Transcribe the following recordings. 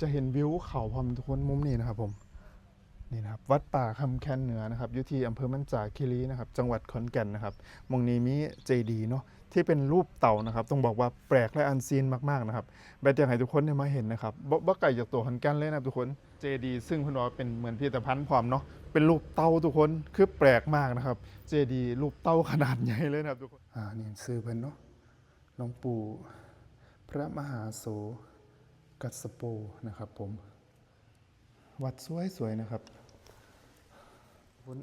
จะเห็นวิวเขาพร้อมทุกคนมุมนี้นะครับผมนี่นะครับวัดป่าคำแคนเหนือนะครับอยู่ที่อำเภอมันจาคีรีนะครับ จังหวัดขอนแก่นนะครับมองนี้มีเจดีเนาะที่เป็นรูปเต่านะครับ ต้องบอกว่าแปลกและอันซีนมากๆนะครับแบบอยากให้ทุกคนได้มาเห็นนะครับบ่บไกลจากตัวขอนแก่นเลยนะครับทุกคนเจดีซึ่งพนว่าเป็นเหมือนพิพิธภัณฑ์พร้อมเนาะเป็นรูปเต่าทุกคนคือแปลกมากนะครับเจดีรูปเต่าขนาดใหญ่เลยนะครับทุกคนอ่านี่ซื้อเพิ่นเนาะหลวงปู่พระมหาโส กัสโปนะครับผม วัดสวยสวยๆนะครับวน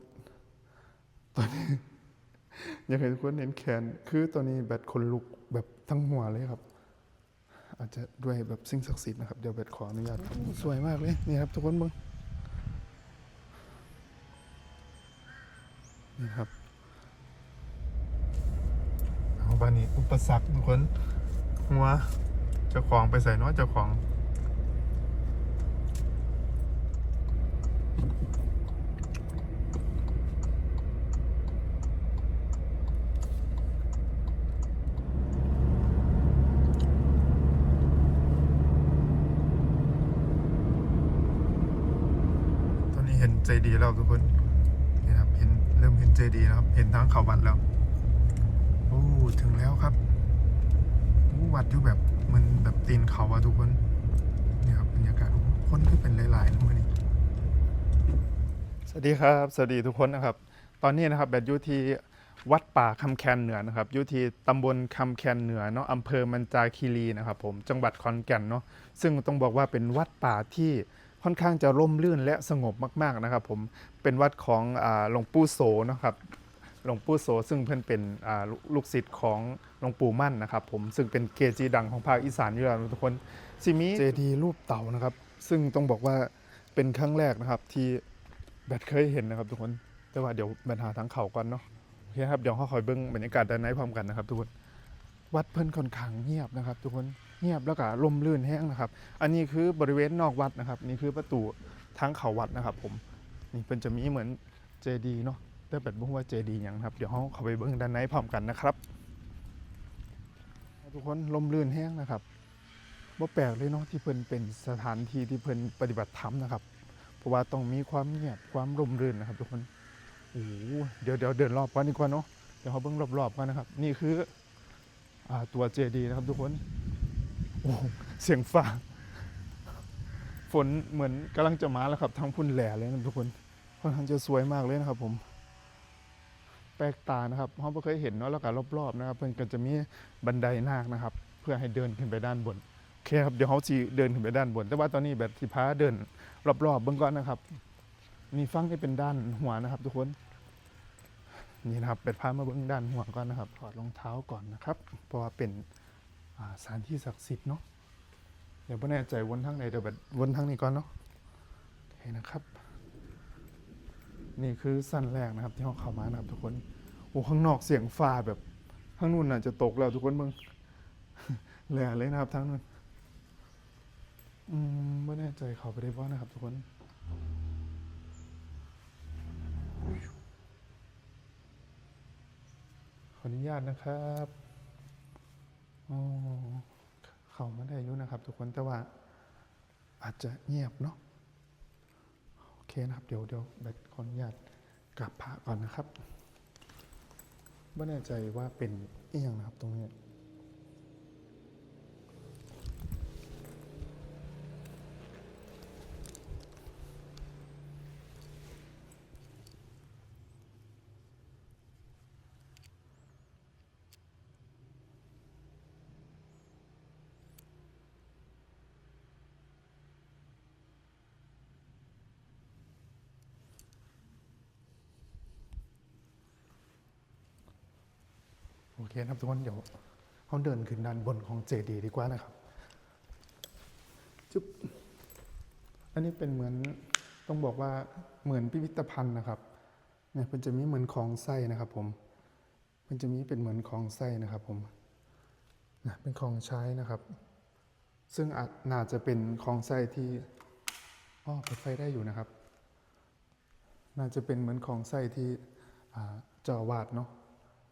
ตอนนี้อยากให้ทุกคนเห็นแขน คือตอนนี้แบตคนลุกแบบทั้งหัวเลยครับ อาจจะด้วยแบบสิ่งศักดิ์สิทธิ์นะครับ เดี๋ยวแบตขออนุญาตสวยมากเลยนี่ครับทุกคนเบิ่งนี่ครับเอาบ้านนี้อุปสรรคทุกคนหัว เจ้าของไปใส่น้อยเจ้าของ ตอนนี้เห็นเจดีแล้วทุกคนนี่ครับเห็นเริ่มเห็นเจดีแล้วครับ เห็นทางเขาวัดแล้ว โอ้ ถึงแล้วครับวัดอยู่แบบ มันแบบตีนเขาอะทุกคนเนี่ยครับบรรยากาศโอ้คนที่เป็นหลายๆทั้งนี้สวัสดีครับ สวัสดีทุกคนนะครับ ตอนนี้นะครับแบบอยู่ที่วัดป่าคำแคนเหนือนะครับอยู่ที่ตำบลคำแคนเหนือเนาะอำเภอมันจาคีรีนะครับผมจังหวัดขอนแก่นเนาะซึ่งต้องบอกว่าเป็นวัดป่าที่ค่อนข้างจะร่มรื่นและสงบมาก ๆนะครับ ผมเป็นวัดของหลวงปู่โสนะครับ หลวงปู่โสซึ่งเพื่อนเป็นลูกศิษย์ของหลวงปู่มั่นนะครับ ผมซึ่งเป็นเกจิดังของภาคอีสานอยู่แล้วทุกคนซิมีเจดีรูปเต่านะครับ ซึ่งต้องบอกว่าเป็นครั้งแรกนะครับที่แบทเคยเห็นนะครับ ทุกคนแต่ว่าเดี๋ยวแบทหาทางเขาก่อนเนาะโอเคครับเดี๋ยวเขาคอยเบิ้งบรรยากาศด้านในพร้อมกันนะครับทุกคนวัดเพิ่นค่อนข้างเงียบนะครับ ทุกคนเงียบแล้วก็ลมลื่นแห้งนะครับ อันนี้คือบริเวณนอกวัดนะครับ นี่คือประตูทางเขาวัดนะครับ ผมนี่เพิ่นจะมีเหมือนเจดีเนาะ แต่แบบบ่ฮู้ว่าเจดีหยังครับ เดี๋ยวเราเข้าไปเบิ่งด้านในพร้อมกันนะครับ ทุกคนลมลื่นแห้งนะครับบ่แปลกเลยเนาะที่เพิ่นเป็นสถานที่ที่เพิ่นปฏิบัติธรรมนะครับ เพราะว่าต้องมีความเงียบความร่มรื่นนะครับ ทุกคนโอ้โหเดี๋ยวเดี๋ยวเดินรอบก่อนดีกว่าเนาะเดี๋ยวเขาเบิ่งรอบๆกันนะครับ นี่คืออ่าตัวเจดีนะครับ ทุกคนโอ้เสียงฟ้าฝนเหมือนกำลังจะมาแล้วครับทั้งพุ่นแหล่เลยนะทุกคนค่อนข้างจะสวยมากเลยนะครับผม ลกตานะครับเพราะไม่เคยเห็นเนาะแล้วก็รอบๆนะครับเพื่อนก็จะมีบันไดนาคนะครับ เพื่อให้เดินขึ้นไปด้านบนโอเคครับเดี๋ยวเขาจีเดินขึ้นไปด้านบน แต่ว่าตอนนี้แบบสิพาเดินรอบๆเบื้องก่อนนะครับนี่ฟังที่เป็นด้านหัวนะครับ ทุกคนนี่นะครับเป็ดพามาเบื้องด้านหัวก่อนนะครับถอดรองเท้าก่อนนะครับ เพราะว่าเป็นสถานที่ศักดิ์สิทธิ์เนาะเดี๋ยวไม่แน่ใจวนทางไหนเดี๋ยวแบบวนทางนี้ก่อนเนาะโอเคนะครับ นี่คือสั้นแรกนะครับ ที่เขาเข้ามานะครับ ทุกคนโอ้ข้างนอกเสียงฟ้าแบบข้างนู้นน่ะจะตกแล้วทุกคนมึงแหล่เลยนะครับทั้งนู้นอืมไม่แน่ใจเขาไปได้บ้างนะครับ ทุกคนขออนุญาตนะครับอ๋อเข้ามาได้อยู่นะครับ ทุกคนแต่ว่าอาจจะเงียบเนาะ เคนะครับ เดี๋ยวเดี๋ยวแบทขออนุญาตกราบพระก่อนนะครับไม่แน่ใจว่าเป็นเอียงนะครับตรงนี้ เคนะครับทุกคนเดี๋ยวเขาเดินขึ้นด้านบนของเจดีดีกว่านะครับจุ๊บอันนี้เป็นเหมือนต้องบอกว่าเหมือนพิพิธภัณฑ์นะครับเนี่ยมันจะมีเหมือนของไส้นะครับ ผม มันจะมีเป็นเหมือนของไส้นะครับ ผมนะเป็นของใช้นะครับ ซึ่งอาจน่าจะเป็นของไส้ที่อ๋อเปิดไฟได้อยู่นะครับ น่าจะเป็นเหมือนของไส้ที่อ่าเจ้าอวาดเนาะ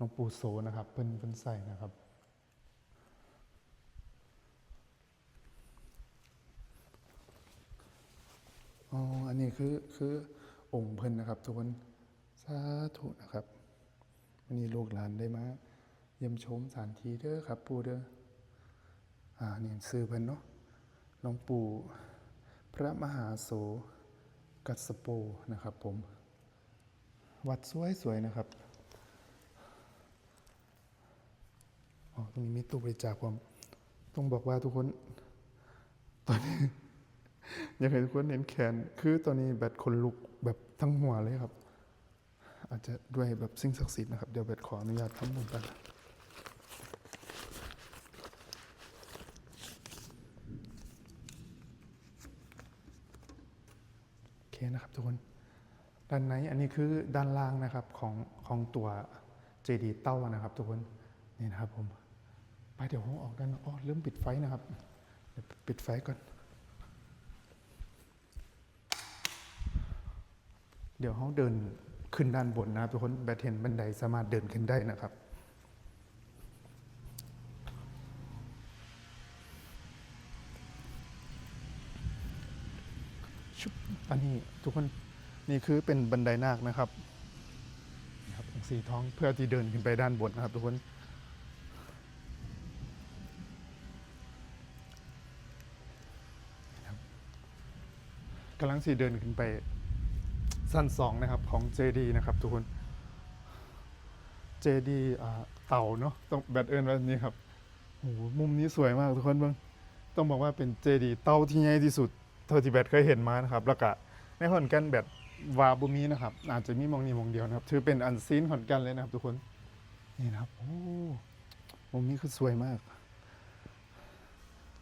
ลวงปู่โสนะครับเพิ่นเพิ่นใส่นะครับอ๋ออันนี้คือคือองค์เพิ่นนะครับ ทุกคนสาธุนะครับวันนี้ลูกหลานได้มาเยี่ยมชมสถานที่เด้อครับ ปู่เด้ออ่านี่ซื้อเพิ่นเนาะหลวงปู่พระมหาโสกัสสโปนะครับผม วัดสวยๆนะครับ อ๋อตรงนี้มีตู้บริจาคผมต้องบอกว่าทุกคน ตอนนี้อยากให้ทุกคนเห็นแขน คือตอนนี้แบตคนลุกแบบทั้งหัวเลยครับ อาจจะด้วยแบบสิ่งศักดิ์สิทธิ์นะครับ เดี๋ยวแบตขออนุญาตทำบุญไปนะโอเคนะครับทุกคน ด้านในอันนี้คือด้านล่างนะครับของของตัวเจดีเต้านะครับ ทุกคน นี่นะครับผม ไปเดี๋ยวผมออกด้านนอกอ๋อลืมปิดไฟนะครับเดี๋ยวปิดไฟก่อน เดี๋ยวเขาเดินขึ้นด้านบนนะครับทุกคนแบทเห็นบันไดสามารถเดินขึ้นได้นะครับชุบอันนี้ทุกคนนี่คือเป็นบันไดนาคนะครับนะครับสีทองเพื่อที่เดินขึ้นไปด้านบนนะครับทุกคน กำลังสีเดินขึ้นไปสั้นสองนะครับของเจดีนะครับทุกคนเจดีเต่าเนาะต้องแบตเอิญแบบนี้ครับโอ้โหมุมนี้สวยมากทุกคนเบ้างต้องบอกว่าเป็นเจดีเต่าที่ใหญ่ที่สุด เท่าที่แบตเคยเห็นมานะครับ แล้วก็ในขอนแก่นแบตวาบุมีนะครับ อาจจะมีมองนี้มองเดียวนะครับ ถือเป็นอันซีนขอนแก่นเลยนะครับทุกคน นี่นะครับโอ้มุมนี้คือสวยมาก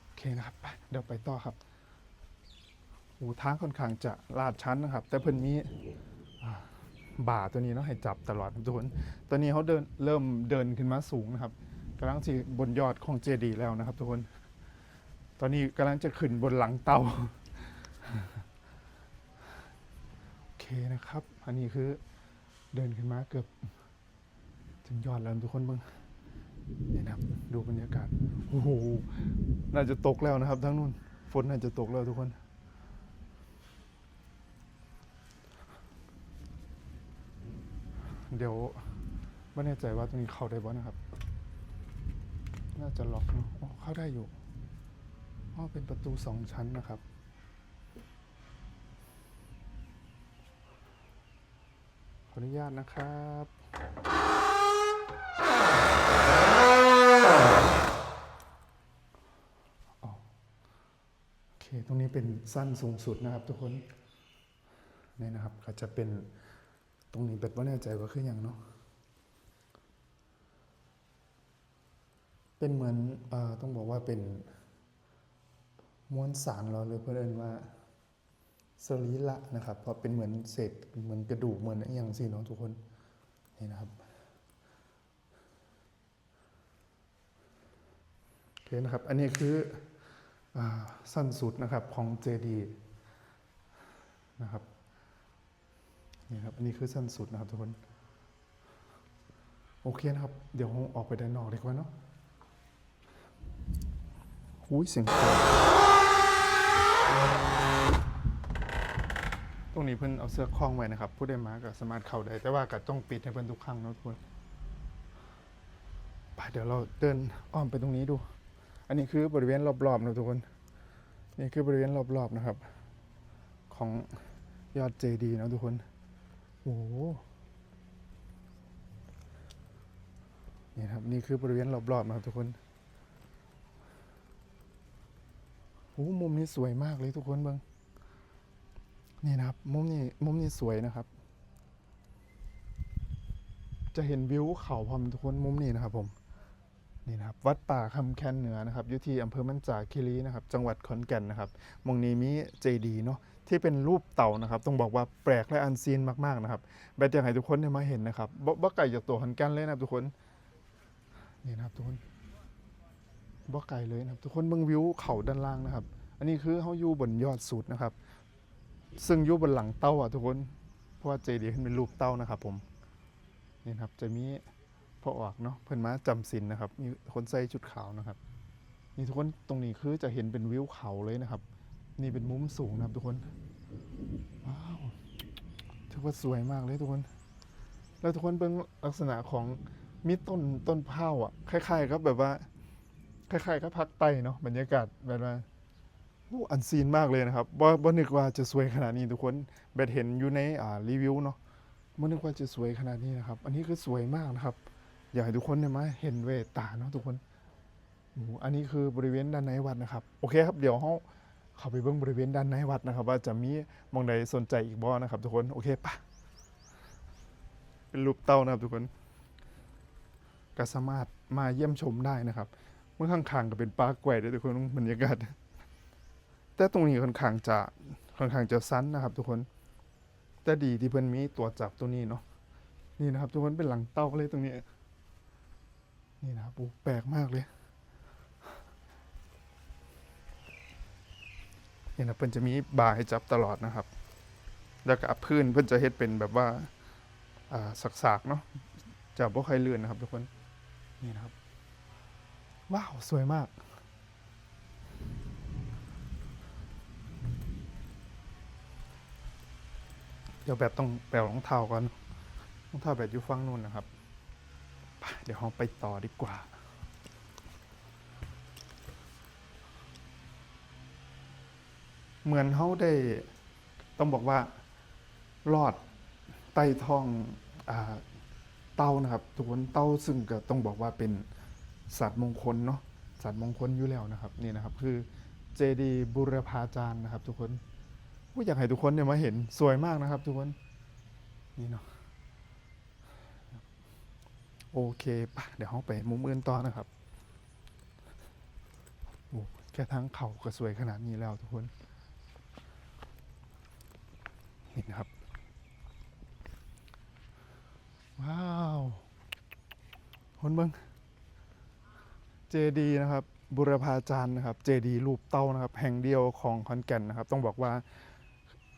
โอเคนะครับเดี๋ยวไปต่อครับ โอ้ทางค่อนข้างจะลาดชั้นนะครับ แต่เพิ่นมีบ่าตัวนี้เนาะให้จับตลอดทุกคนตอนนี้เขาเดินเริ่มเดินขึ้นมาสูงนะครับกำลังที่บนยอดของเจดีแล้วนะครับ ทุกคน ตอนนี้กำลังจะขึ้นบนหลังเตาโอเคนะครับ อันนี้คือเดินขึ้นมาเกือบ ถึงยอดแล้วทุกคนเบิ่งนี่นะครับ ดูบรรยากาศโอ้โหน่าจะตกแล้วนะครับทั้งนู้นฝนน่าจะตกแล้วทุกคน เดี๋ยวไม่แน่ใจว่าตรงนี้เข้าได้บ่นะครับ น่าจะล็อกเนอะเข้าได้อยู่อ๋อเป็นประตูสองชั้นนะครับขออนุญาตนะครับออโอเค ตรงนี้เป็นสั้นสูงสุดนะครับทุกคน นี่นะครับก็จะเป็น ตรงนี้เป็ดว่าแน่ใจว่าคืออย่างเนาะเป็นเหมือนอต้องบอกว่าเป็นมวลสารเราเลยเพื่อนว่าสรีระนะครับ เพราะเป็นเหมือนเศษเหมือนกระดูกเหมือนอย่างสิเนาะทุกคนนี่นะครับโอเคนะครับ อันนี้คืออสั้นสุดนะครับของเจดีนะครับ นี่ครับ อันนี้คือสั้นสุดนะครับทุกคน โอเคนะครับ เดี๋ยวออกไปด้านนอกดีกว่าเนาะหูยเสียงคนตรงนี้เพิ่นเอาเสื้อคล้องไว้นะครับ ผู้ได้มาก็สามารถเข้าได้ แต่ว่าก็ต้องปิดให้เพิ่นทุกครั้งนะทุกคนไปเดี๋ยวเราเดินอ้อมไปตรงนี้ดู อันนี้คือบริเวณรอบๆนะทุกคน นี่คือบริเวณรอบๆนะครับ ของยอดเจดีย์นะทุกคน โอ้โหนี่ครับ นี่คือบริเวณรอบๆนะครับทุกคนโอ้มุมนี้สวยมากเลยทุกคนเบิงนี่นะครับ มุมนี้มุมนี้สวยนะครับ จะเห็นวิวเขาพร้อมทุกคนมุมนี้นะครับผม นี่นะครับวัดป่าคำแคนเหนือนะครับอยู่ที่อำเภอมันจาคีรีนะครับ จังหวัดขอนแก่นนะครับมองนี้มีเจดีเนาะที่เป็นรูปเต่านะครับ ต้องบอกว่าแปลกและอันซีนมากๆนะครับแบทอยากให้ทุกคนได้มาเห็นนะครับบ่บไก่จากตัวขอนแก่นเลยนะครับทุกคนนี่นะครับทุกคนบ่ไก่เลยนะครับ ทุกคนเบิ่งวิวเขาด้านล่างนะครับ อันนี้คือเขาอยู่บนยอดสุดนะครับ ซึ่งอยู่บนหลังเต้าอะทุกคนเพราะว่าเจดีขึ้นเป็นรูปเต้านะครับ ผมนี่นะครับจะมี พอออกเนาะเพิ่นมาจำศีลนะครับมีคนใส่ชุดขาวนะครับนี่ทุกคนตรงนี้คือจะเห็นเป็นวิวเขาเลยนะครับ นี่เป็นมุมสูงนะครับทุกคนถือว่าสวยมากเลยทุกคน แล้วทุกคนเป็นลักษณะของมีต้นต้นเผาอะคล้ายๆกับแบบว่าคล้ายๆกับภาคใต้เนาะบรรยากาศแบบว่าโอ้อันซีนมากเลยนะครับบ่บ่นึกว่าจะสวยขนาดนี้ทุกคนแบบเห็นอยู่ในอ่ารีวิวเนาะบ่นึกว่าจะสวยขนาดนี้นะครับ อันนี้คือสวยมากนะครับ อยากให้ทุกคนเนี่ยมาเห็นเวตาเนาะทุกคนอันนี้คือบริเวณด้านในวัดนะครับ โอเคครับ เดี๋ยวเราเข้าไปเบิ่งบริเวณด้านในวัดนะครับ ว่าจะมีมองใดสนใจอีกบ่นะครับทุกคน โอเคปะเป็นรูปเต้านะครับทุกคนก็สามารถมาเยี่ยมชมได้นะครับ เมื่อข้างๆก็เป็นปลาแกว่ด้วยทุกคนบรรยากาศ แต่ตรงนี้ค่อนข้างจะค่อนข้างจะสั้นนะครับ ทุกคน แต่ดีที่เพิ่นมีตัวจับตัวนี้เนาะ นี่นะครับ ทุกคนเป็นหลังเต้าเลยตรงนี้ นี่นะครับโอ้แปลกมากเลยเนี่ยนะเพิ่นจะมีบาร์ให้จับตลอดนะครับ แล้วก็พื้นเพิ่นจะเฮ็ดเป็นแบบว่าอ่าสักๆเนาะจะบ่ค่อยเลื่อนนะครับทุกคนนี่นะครับ ว้าว สวยมากเดี๋ยวแบบต้องแปลรองเท้าก่อนรองเท้าแบบอยู่ฝั่งนู้นนะครับ เดี๋ยวเราไปต่อดีกว่า เหมือนเขาได้ต้องบอกว่ารอดไต่ท้องอเต้านะครับ ทุกคนเต้าซึ่งก็ต้องบอกว่าเป็นสัตว์มงคลเนาะสัตว์มงคลอยู่แล้วนะครับนี่นะครับคือเจดีย์บุรพาจารย์นะครับ ทุกคนอยากให้ทุกคนเนี่ยมาเห็นสวยมากนะครับ ทุกคนนี่เนาะ โอเคปะเดี๋ยวเราไปมุมอื่นต่อนะครับโอ้แค่ทั้งเขาก็สวยขนาดนี้แล้วทุกคนเห็นะครับ ว้าวคนเบิงเจดีนะครับบุรพาจารย์นะครับ เจดีรูปเต้านะครับ แห่งเดียวของขอนแก่นนะครับ ต้องบอกว่า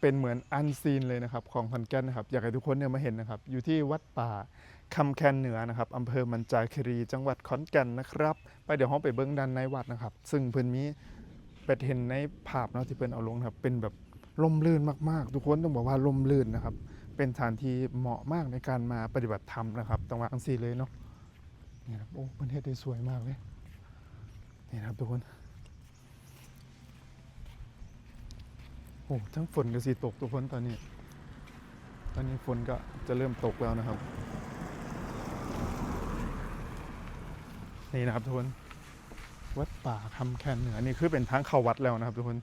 เป็นเหมือนอันซีนเลยนะครับของขอนแก่นนะครับอยากให้ทุกคนเนี่ยมาเห็นนะครับ อยู่ที่วัดป่าคำแคนเหนือนะครับอำเภอมันจาคีรีจังหวัดขอนแก่นนะครับ ไปเดี๋ยวห้องไปเบิ้งด้านในวัดนะครับ ซึ่งเพิ่อนมีเป็ดเห็นในภาพเนาะที่เพิ่อนเอาลงครับ เป็นแบบร่มรื่นมากๆ ทุกคนต้องบอกว่าร่มรื่นนะครับ เป็นสถานที่เหมาะมากในการมาปฏิบัติธรรมนะครับต้องวาจังซีเลยเนาะนี่ครับโอ้เพิ่นเฮ็ดได้สวยมากเลยนี่ครับทุกคน อ้ทั้งฝนก็สิตกทุกคนตอนนี้ ตอนนี้ฝนก็จะเริ่มตกแล้วนะครับ นี่นะครับทุกคนวัดป่าคำแคนเหนือนี่คือเป็นทางเข้าวัดแล้วนะครับ ทุกคน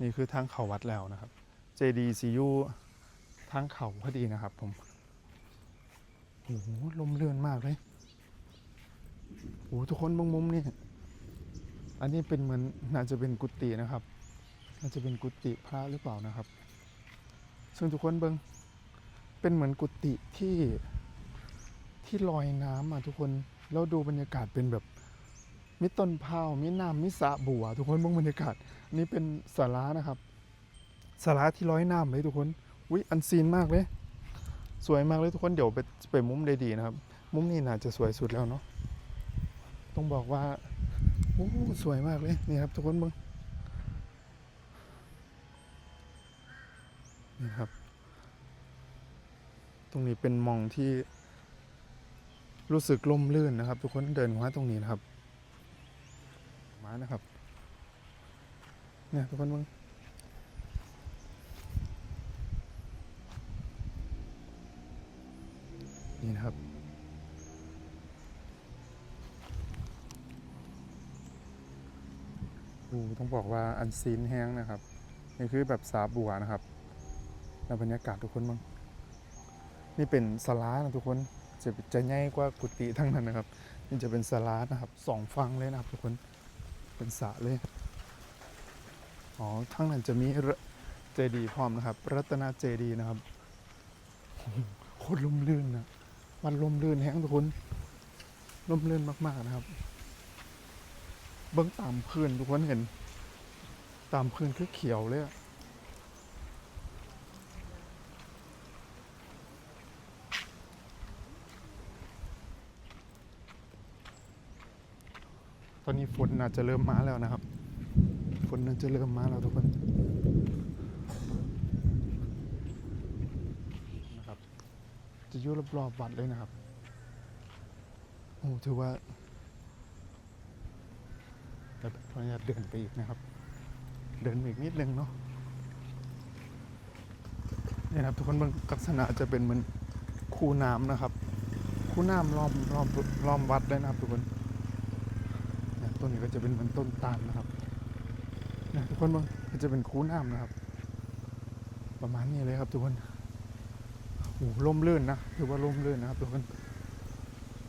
นี่คือทางเข้าวัดแล้วนะครับ JDCU ทางเขาพอดีนะครับ ผมโอ้โหลมเลื่อนมากเลยโอ้ทุกคนบางมุมนี่อันนี้เป็นเหมือนน่าจะเป็นกุฏินะครับ น่าจะเป็นกุฏิพระหรือเปล่านะครับ ซึ่งทุกคนเบิงเป็นเหมือนกุฏิที่ที่ลอยน้ำอะทุกคนแล้วดูบรรยากาศเป็นแบบมีต้นเผามีน้ำมีสะบัว ทุกคนมองบรรยากาศอันนี้เป็นสารานะครับสาราที่ร้อยน้ำเลยทุกคนวิอันซีนมากเลย สวยมากเลยทุกคนเดี๋ยวไปไปมุมได้ดีนะครับ มุมนี้น่าจะสวยสุดแล้วเนาะต้องบอกว่าโอ้สวยมากเลยนี่ครับทุกคนมึง นี่ครับ ตรงนี้เป็นมองที่รู้สึกล่มลื่นนะครับ ทุกคนเดินมาตรงนี้นะครับ มานะครับ เนี่ยทุกคนมึงนี่นะครับดูต้องบอกว่าอันซีนแห้งนะครับ นี่คือแบบสาบัวนะครับ แล้วบรรยากาศทุกคนมึงนี่เป็นสลานะทุกคนจะจะใหญ่กว่ากุฏิทั้งนั้นนะครับนี่จะเป็นสลาดนะครับสองฝั่งเลยนะครับทุกคนเป็นสระเลยอ๋อทั้งนั้นจะมีเจดีพร้อมนะครับ รัตนเจดีนะครับโหโคตรลมลื่นนะมันลมลื่นแห้งทุกคนลมลื่นมากๆนะครับ เบื้องตามพื้นทุกคนเห็น ตามพื้นคือเขียวเลยอะ ตอนนี้ฝนน่าจะเริ่มมาแล้วนะครับ ฝนน่าจะเริ่มมาแล้วทุกคนอยู่รอบๆวัดเลยนะครับโอ้ถือว่าแต่ขออนุญาตเดินไปอีกนะครับ เดินอีกนิดนึงเนาะเนี่ยนะครับทุกคนบางลักษณะจะเป็นเหมือนคูน้ำนะครับ คูน้ำล้อมล้อมล้อมวัดเลยนะครับทุกคน ต้นนี้ก็จะเป็นเหมือนต้นตาลนะครับนี่ยทุกคนเบางก็จะเป็นคูน้ำนะครับ ประมาณนี้เลยครับทุกคนโอ้โหล่มลื่นนะถือว่าล่มลื่นนะครับทุกคน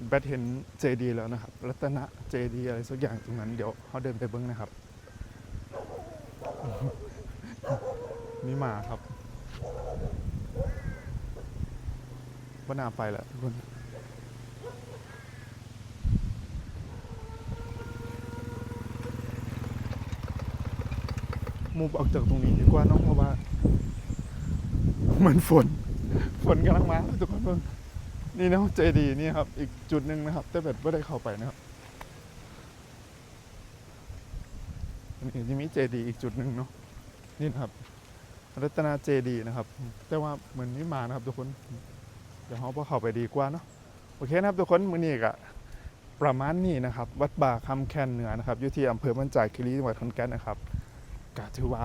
แบทเห็นเจดีแล้วนะครับ รัตนะเจดีอะไรสักอย่างตรงนั้นเดี๋ยวเขาเดินไปเบิ้งนะครับนี่มาครับว่านาไปแล้วทุกคน มูฟออกจากตรงนี้ดีกว่าน้องเพราะว่า มันฝน ฝนกำลังมาทุกคนเบิ่งนี่นะเจดีนี่ครับ อีกจุดหนึ่งนะครับ แต่แบบไม่ได้เข้าไปนะครับนนี้จะมีเจดีอีกจุดหนึ่งเนาะนี่นะครับ รัตนาเจดีนะครับ แต่ว่าเหมือนไม่มานะครับ ทุกคนเดี๋ยวเขาพอเข้าไปดีกว่าเนาะโอเคนะครับ ทุกคนมือนี้ก็ประมาณนี้นะครับ วัดบ่าคำแคนเหนือนะครับอยู่ที่อำเภอมันจายคีรีจังหวัดขอนแก่นนะครับ ก็ถือว่า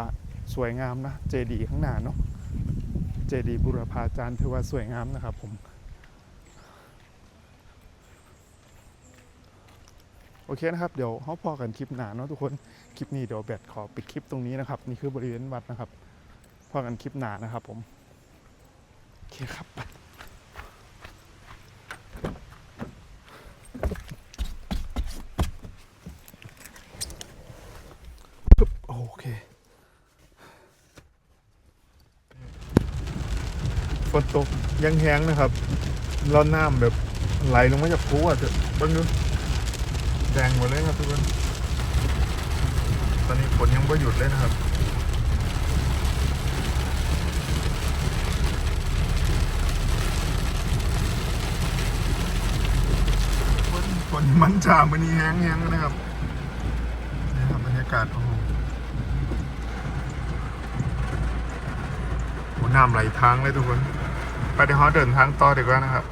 สวยงามนะเจดีข้างหน้าเนาะเจดีบุรพาจารย์ถือว่าสวยงามนะครับผม โอเคนะครับเดี๋ยวเขาพอกันคลิปหนาเนาะทุกคน คลิปนี้เดี๋ยวแบตขอปิดคลิปตรงนี้นะครับ นี่คือบริเวณวัดนะครับ พอกันคลิปหนานะครับผม โอเคครับไปปึ๊บโอเค ฝ นตกยังแห้งนะครับแล้วน้ำแบบไหลลงมาจากภูอะเถอะบ้างดูแดงหมดเลยครับทุกคนตอนนี้ฝนยังไม่หยุดเลยนะครับฝนฝนมันจ่ามันนี่แห้งๆนะครับนี่ครับบรรยากาศโอ้โหโหน้ำไหลทางเลยทุกคน ไปที่ฮอเดินทางต่อดีกว่านะครับ